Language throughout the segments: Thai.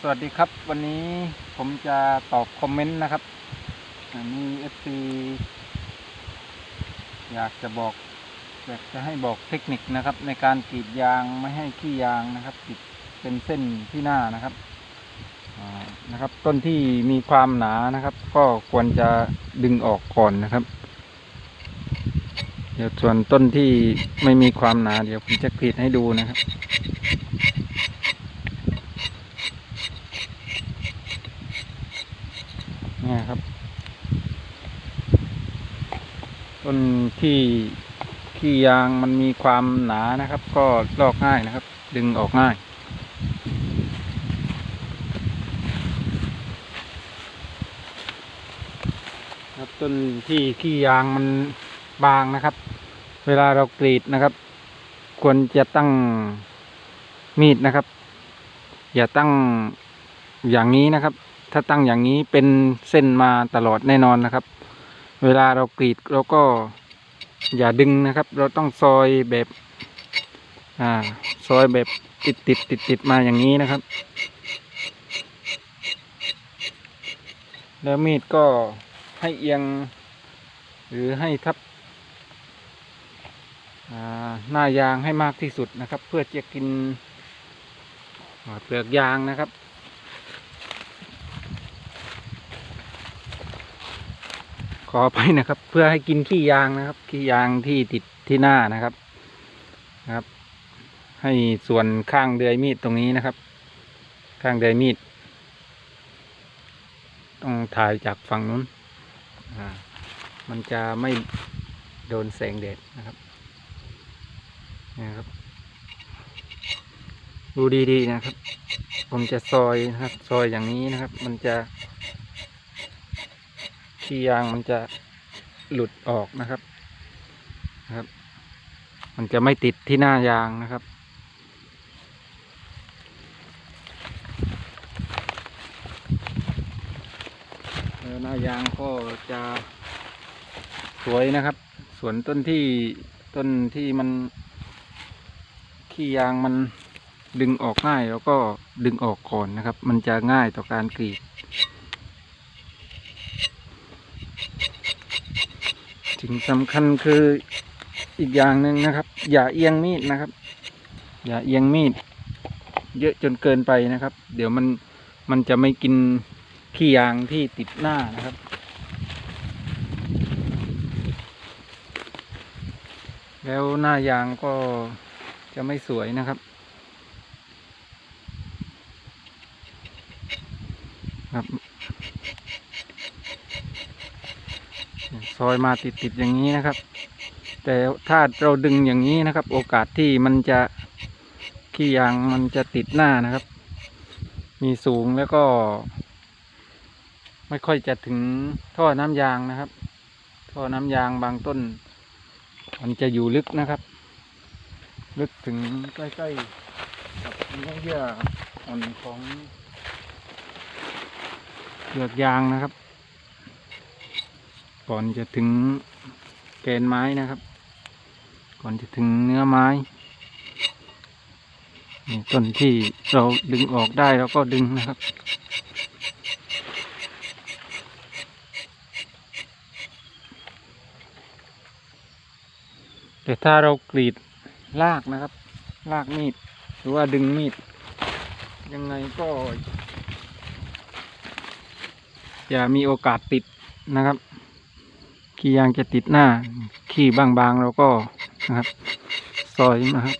สวัสดีครับ วันนี้ผมจะตอบคอมเมนต์นะครับมีเอฟซีอยากจะบอกอยากจะให้บอกเทคนิคนะครับ ในการกรีดยางไม่ให้ขี้ยางนะครับติดเป็นเส้นที่หน้านะครับนะครับ ต้นที่มีความหนานะครับ ก็ควรจะดึงออกก่อนนะครับ เดี๋ยวส่วนต้นที่ไม่มีความหนา เดี๋ยวผมจะกรีดให้ดูนะครับ เนี่ยครับ ต้นที่ขี้ยางมันมีความหนานะครับ ก็ลอกง่ายนะครับ ดึงออกง่าย ครับต้นที่ขี้ยางมันบางนะครับ เวลาเรากรีดนะครับ ควรจะตั้งมีดนะครับ อย่าตั้งอย่างนี้นะครับ ถ้าตั้งอย่างนี้เป็นเส้นมาตลอดแน่นอนนะครับ เวลาเรากรีดเราก็อย่าดึงนะครับ เราต้องซอยแบบอ่าซอยแบบติดติดติดติดมาอย่างนี้นะครับ แล้วมีดก็ให้เอียง หรือให้ทับหน้ายางให้มากที่สุดนะครับ เพื่อจะกินเปลือกยางนะครับ อไปนะครับ เพื่อให้กินขี้ยางนะครับ ขี้ยางที่ติดที่หน้านะครับนะครับ ให้ส่วนข้างเดือยมีดตรงนี้นะครับ ข้างเดือยมีดต้องถ่ายจากฝั่งนู้นมันจะไม่โดนแสงแดดนะครับนะครับดูดีๆนะครับ ผมจะซอยนะครับ ซอยอย่างนี้นะครับ มันจะ ขี้ยางมันจะหลุดออกนะครับนะครับ มันจะไม่ติดที่หน้ายางนะครับ แล้วหน้ายางก็จะสวยนะครับ ส่วนต้นที่ต้นที่มันขี้ยางมันดึงออกง่ายแล้วก็ดึงออกก่อนนะครับ มันจะง่ายต่อการกรีด สิ่งสำคัญคืออีกอย่างหนึ่งนะครับ อย่าเอียงมีดนะครับ อย่าเอียงมีด เยอะจนเกินไปนะครับ เดี๋ยวมันมันจะไม่กินขี้ยางที่ติดหน้านะครับ แล้วหน้ายางก็จะไม่สวยนะครับครับ ซอยมาติดๆอย่างนี้นะครับ แต่ถ้าเราดึงอย่างนี้นะครับ โอกาสที่มันจะขี้ยางมันจะติดหน้านะครับ มีสูงแล้วก็ ไม่ค่อยจะถึงท่อน้ำยางนะครับ ท่อน้ำยางบางต้น มันจะอยู่ลึกนะครับ ลึกถึงใกล้ๆกับเนื้อเยื่ออ่อนของเปลือกยางนะครับ ก่อนจะถึงแกนไม้นะครับ ก่อนจะถึงเนื้อไม้นี่ต้นที่เราดึงออกได้เราก็ดึงนะครับแต่ถ้าเรากรีดลากนะครับ ลากมีด หรือว่าดึงมีด ยังไงก็อย่ามีโอกาสติดนะครับ ขี้ยางจะติดหน้า ขี้บางๆเราก็นะครับซอยนะครับ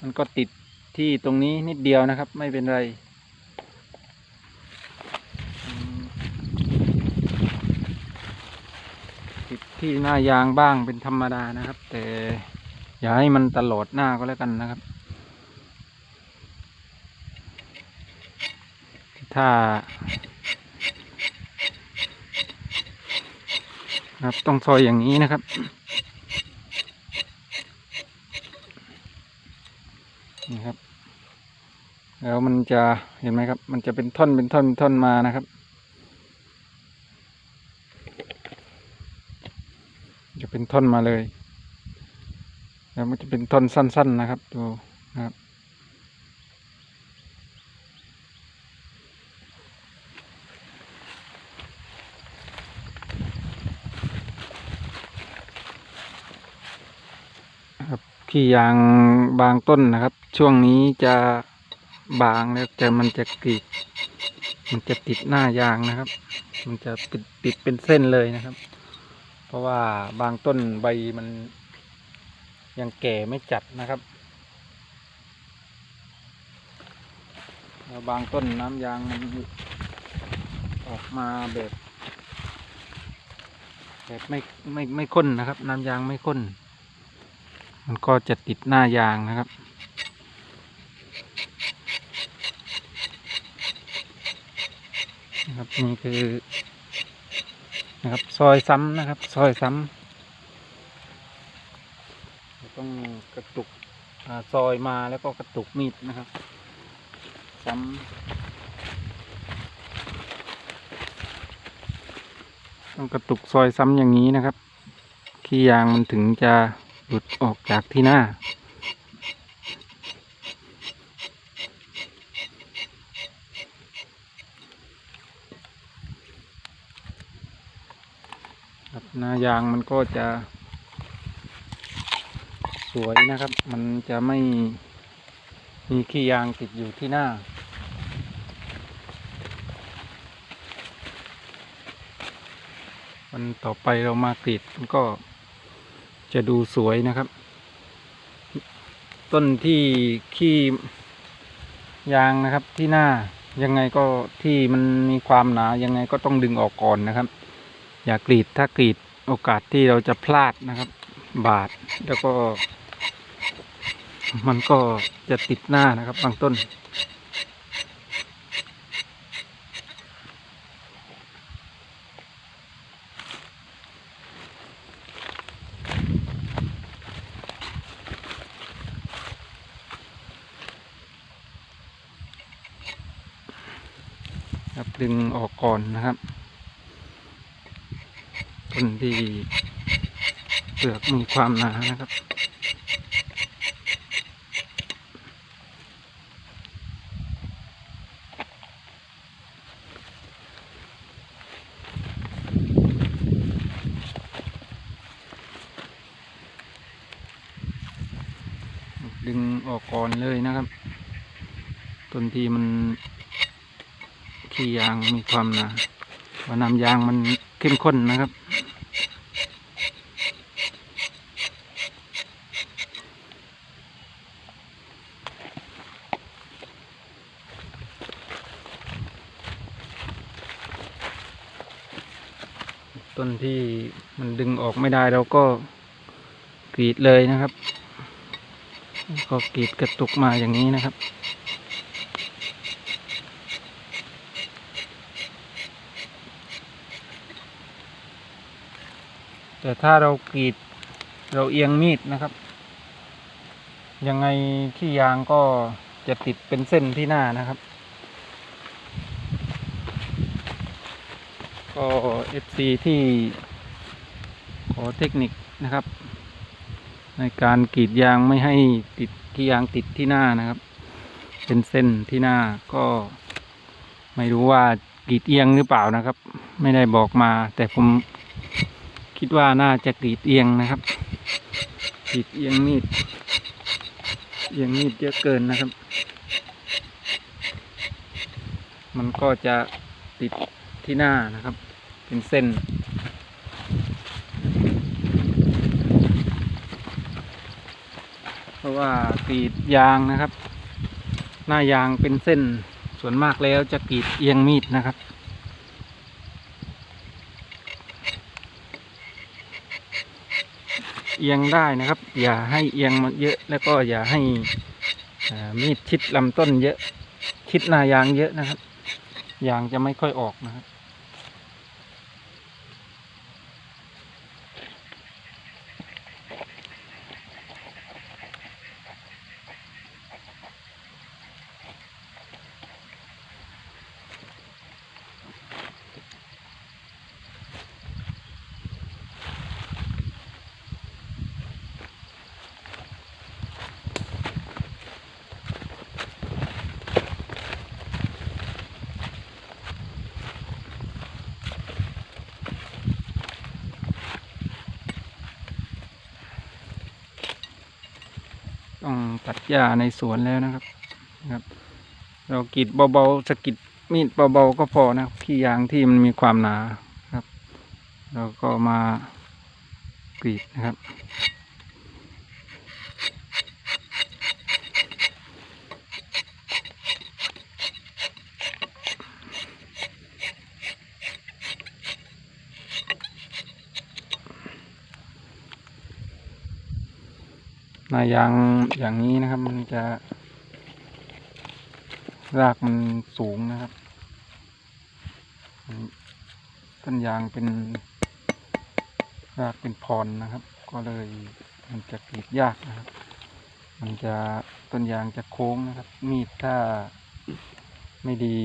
มันก็ติดที่ตรงนี้นิดเดียวนะครับ ไม่เป็นไรติดที่หน้ายางบ้างเป็นธรรมดานะครับ แต่อย่าให้มันตลอดหน้าก็แล้วกันนะครับ ถ้าครับต้องซอยอย่างนี้นะครับ นี่ครับ แล้วมันจะเห็นไหมครับ มันจะเป็นท่อนเป็นท่อนเป็นท่อนมานะครับจะเป็นท่อนมาเลย แล้วมันจะเป็นท่อนสั้น ๆนะครับดูนะครับครับ ขี้ยางบางต้นนะครับ ช่วงนี้จะบางแล้วแต่มันจะกรีดมันจะติดหน้ายางนะครับ มันจะติดติดเป็นเส้นเลยนะครับ เพราะว่าบางต้นใบมันยังแก่ไม่จัดนะครับแล้วบางต้นน้ำยางมันออกมาแบบแบบไม่ไม่ไม่ข้นนะครับ น้ำยางไม่ข้น มันก็จะติดหน้ายางนะครับ นะครับนี่คือนะครับซอยซ้ำนะครับ ซอยซ้ำเราต้องกระตุกอซอยมาแล้วก็กระตุกมีดนะครับ ซ้ำต้องกระตุกซอยซ้ำอย่างนี้นะครับ ขี้ยางมันถึงจะ หลุดออกจากที่หน้า หน้ายางมันก็จะสวยนะครับ มันจะไม่มีขี้ยางติดอยู่ที่หน้าวันต่อไปเรามากรีดมันก็ จะดูสวยนะครับ ต้นที่ขี้ยางนะครับที่หน้ายังไงก็ที่มันมีความหนายังไงก็ต้องดึงออกก่อนนะครับ อย่ากรีดถ้ากรีดโอกาสที่เราจะพลาดนะครับ บาดแล้วก็ มันก็จะติดหน้านะครับบางต้น ครับดึงออกก่อนนะครับต้นที่เปลือกมีความหนานะครับดึงออกก่อนเลยนะครับ ต้นที่มัน ขี้ยางมีความหนาว่าน้ำยางมันเข้มข้นนะครับ ต้นที่มันดึงออกไม่ได้เราก็กรีดเลยนะครับ ก็กรีดกระตุกมาอย่างนี้นะครับ แต่ถ้าเรากรีดเราเอียงมีดนะครับ ยังไงขี้ยางก็จะติดเป็นเส้นที่หน้านะครับ ก็ FC ที่ขอเทคนิคนะครับ ในการกรีดยางไม่ให้ติดขี้ยางติดที่หน้านะครับ เป็นเส้นที่หน้าก็ไม่รู้ว่ากรีดเอียงหรือเปล่านะครับ ไม่ได้บอกมาแต่ผม คิดว่าน่าจะกรีดเอียงนะครับกรีดเอียงมีดเอียงมีดเยอะเกินนะครับ มันก็จะติดที่หน้านะครับ เป็นเส้น เพราะว่ากรีดยางนะครับ หน้ายางเป็นเส้นส่วนมากแล้วจะกรีดเอียงมีดนะครับ เอียงได้นะครับ อย่าให้เอียงมันเยอะ แล้วก็อย่าให้มีดชิดลำต้นเยอะ ชิดหน้ายางเยอะนะครับ ยางจะไม่ค่อยออกนะครับ ต้องตัดหญ้าในสวนแล้วนะครับนะครับ เรากรีดเบาๆสะกิดมีดเบาๆก็พอนะขี้ยางที่มันมีความหนาครับ เราก็มากรีดนะครับ หนายางอย่างนี้นะครับ มันจะ รากมันสูงนะครับ ต้นยางเป็น รากเป็นพรนะครับ ก็เลยมันจะกรีดยากนะครับ มันจะต้นยางจะโค้งนะครับ มีดถ้าไม่ดี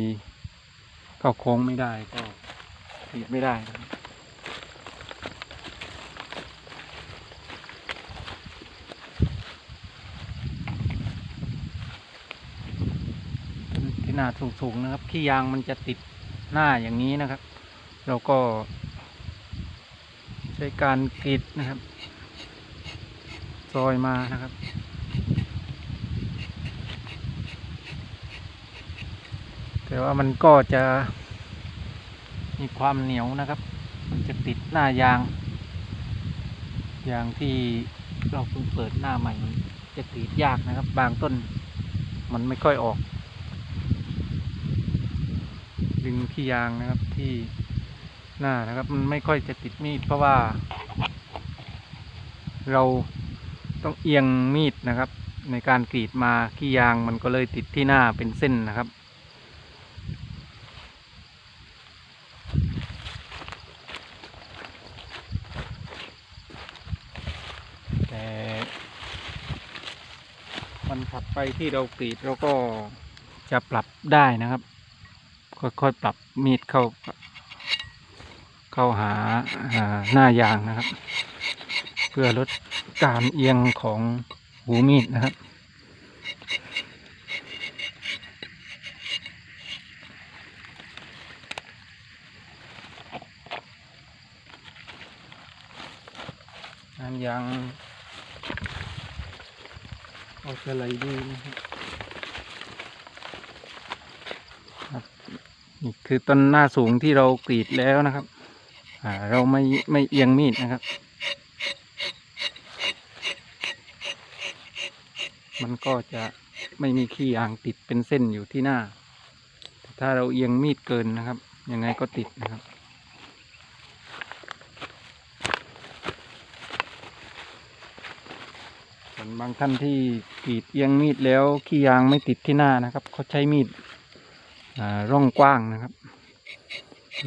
ก็โค้งไม่ได้ก็กรีดไม่ได้นะครับ ขนาสูงๆนะครับ ขี้ยางมันจะติดหน้าอย่างนี้นะครับ เราก็ ใช้การกรีดนะครับ ซอยมานะครับแต่ว่ามันก็จะมีความเหนียวนะครับ มันจะติดหน้ายาง ยางที่เราเพิ่งเปิดหน้าใหม่ มันจะกรีดยากนะครับ บางต้นมันไม่ค่อยออก ดึงขี้ยางนะครับที่หน้านะครับ มันไม่ค่อยจะติดมีดเพราะว่า เราต้องเอียงมีดนะครับ ในการกรีดมาขี้ยางมันก็เลยติดที่หน้าเป็นเส้นนะครับแต่วันถัดไปที่เรากรีดเราก็จะปรับได้นะครับ ค่อยๆปรับมีดเข้า เข้าหาาหน้ายางนะครับ เพื่อลดการเอียงของหูมีดนะครับน้ำยางเอาอะไรดีนะครับ นี่คือต้นหน้าสูงที่เรากรีดแล้วนะครับ อ่า เราไม่ไม่เอียงมีดนะครับ มันก็จะไม่มีขี้ยางติดเป็นเส้นอยู่ที่หน้าแต่ถ้าเราเอียงมีดเกินนะครับ ยังไงก็ติดนะครับส่วนบางท่านที่กรีดเอียงมีดแล้วขี้ยางไม่ติดที่หน้านะครับเขาใช้มีด ร่องกว้างนะครับ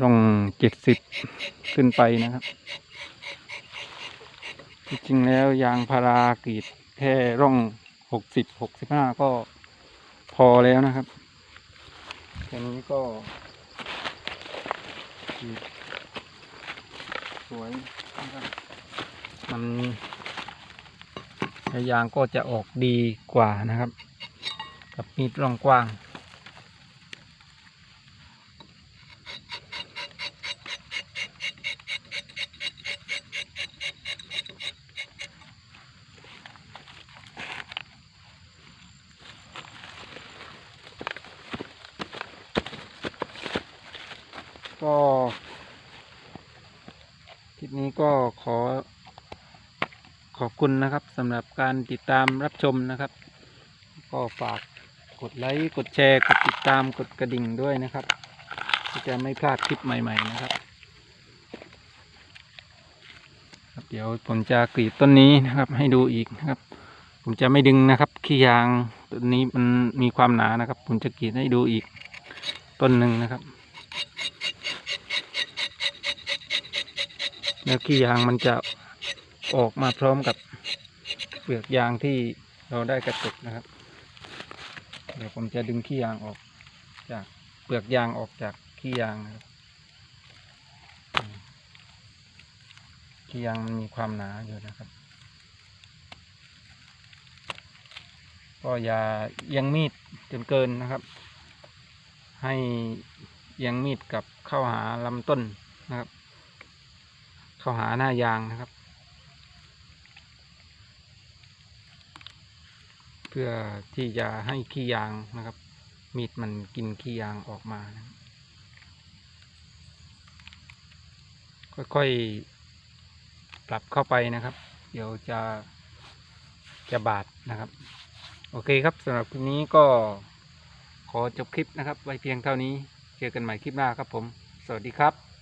ร่องเจ็ดสิบขึ้นไปนะครับจริงแล้วยางพารากรีดแค่ร่องหกสิบหกสิบห้าก็พอแล้วนะครับแค่นี้ก็สวยมันยางก็จะออกดีกว่านะครับ กับมีดร่องกว้าง ก็คลิปนี้ก็ ขอ ขอบคุณนะครับสำหรับการติดตามรับชมนะครับ ก็ฝากกดไลค์กดแชร์กดติดตามกดกระดิ่งด้วยนะครับจะไม่พลาดคลิปใหม่ ๆ นะครับครับเดี๋ยวผมจะกรีดต้นนี้นะครับ ให้ดูอีกนะครับ ผมจะไม่ดึงนะครับขี้ยางต้นนี้มันมีความหนานะครับ ผมจะกรีดให้ดูอีกต้นหนึ่งนะครับ แล้วขี้ยางมันจะออกมาพร้อมกับเปลือกยางที่เราได้กระตุกนะครับ เดี๋ยวผมจะดึงขี้ยางออก จากเปลือกยางออกจากขี้ยางนะครับขี้ยางมันมีความหนาอยู่นะครับ ก็อย่าเอียงมีดจนเกินนะครับ ให้เอียงมีดกับเข้าหาลำต้นนะครับ เข้าหาหน้ายางนะครับ เพื่อที่จะให้ขี้ยางนะครับ มีดมันกินขี้ยางออกมานะค่อยๆปรับเข้าไปนะครับ เดี๋ยวจะจะบาดนะครับ โอเคครับสำหรับคลิปนี้ก็ขอจบคลิปนะครับ ไว้เพียงเท่านี้ เจอกันใหม่คลิปหน้าครับผม สวัสดีครับ